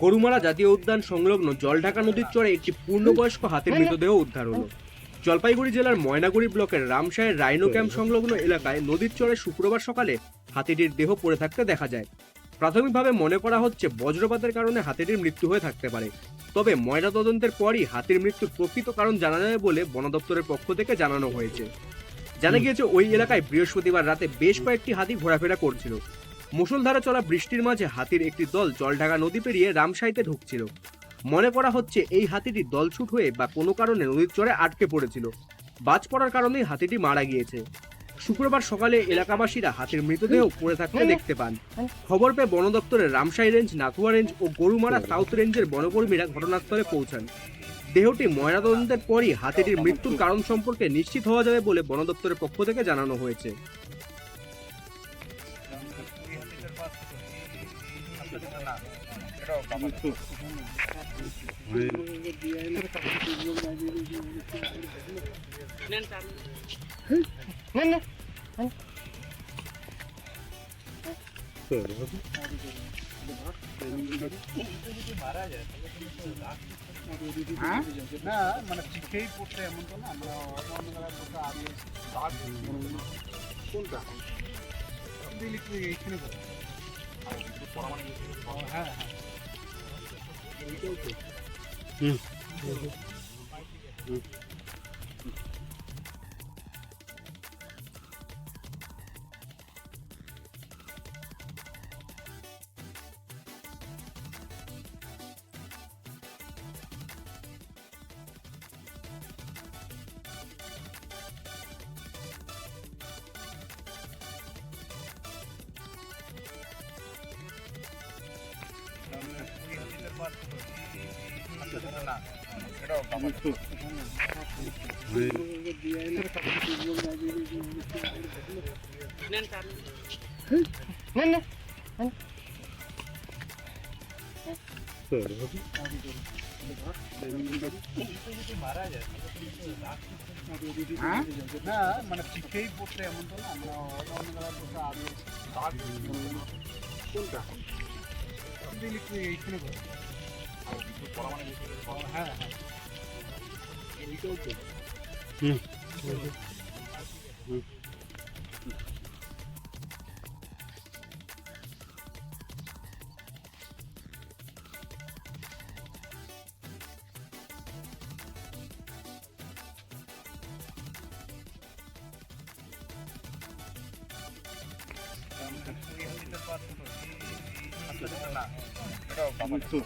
গরুমারা জাতীয় উদ্যান সংলগ্ন জলঢাকা নদীর চরে একটি পূর্ণবয়স্ক হাতির মৃতদেহ উদ্ধার হলো। জলপাইগুড়ি জেলার ময়নাগুড়ি ব্লকের রামসাহের রাইনো ক্যাম্প সংলগ্ন এলাকায় নদীর চরে শুক্রবার সকালে হাতিটির দেহ পড়ে থাকতে দেখা যায়। প্রাথমিকভাবে মনে করা হচ্ছে বজ্রপাতের কারণে হাতিটির মৃত্যু হয়ে থাকতে পারে। তবে ময়না তদন্তের পরই হাতির মৃত্যুর প্রকৃত কারণ জানা যাবে বলে বন দপ্তরের পক্ষ থেকে জানানো হয়েছে। জানা গিয়েছে ওই এলাকায় বৃহস্পতিবার রাতে বেশ কয়েকটি হাতি ঘোরাফেরা করছিল। মুষলধারে চলা বৃষ্টির মাঝে হাতির একটি দল জলঢাকা নদী পেরিয়ে রামসাইতে ঢুকছিল। মনে করা হচ্ছে এই হাতিটি দলছুট হয়ে বা কোনো কারণে নদীর চরে আটকে পড়েছিল। বাজ পড়ার কারণেই হাতিটি মারা গিয়েছে। শুক্রবার সকালে এলাকাবাসীরা হাতির মৃতদেহ পড়ে থাকতে দেখতে পান। খবর পেয়ে বন দপ্তরের রামসাই রেঞ্জ নাথুয়া রেঞ্জ ও গরুমারা সাউথ রেঞ্জের বনকর্মীরা ঘটনাস্থলে পৌঁছান। দেহটি ময়নাতদন্তের পরই হাতিটির মৃত্যুর কারণ সম্পর্কে নিশ্চিত হওয়া যাবে বলে বন দপ্তরের পক্ষ থেকে জানানো হয়েছে। না মানে শিখেই পড়তে এমন তো না আমরা অন্য এইখানে বল হ্যাঁ মানে শিখেই পড়তে এমন তো না আমরা অন্য এইখানে বল สุดก็กลัมาสุด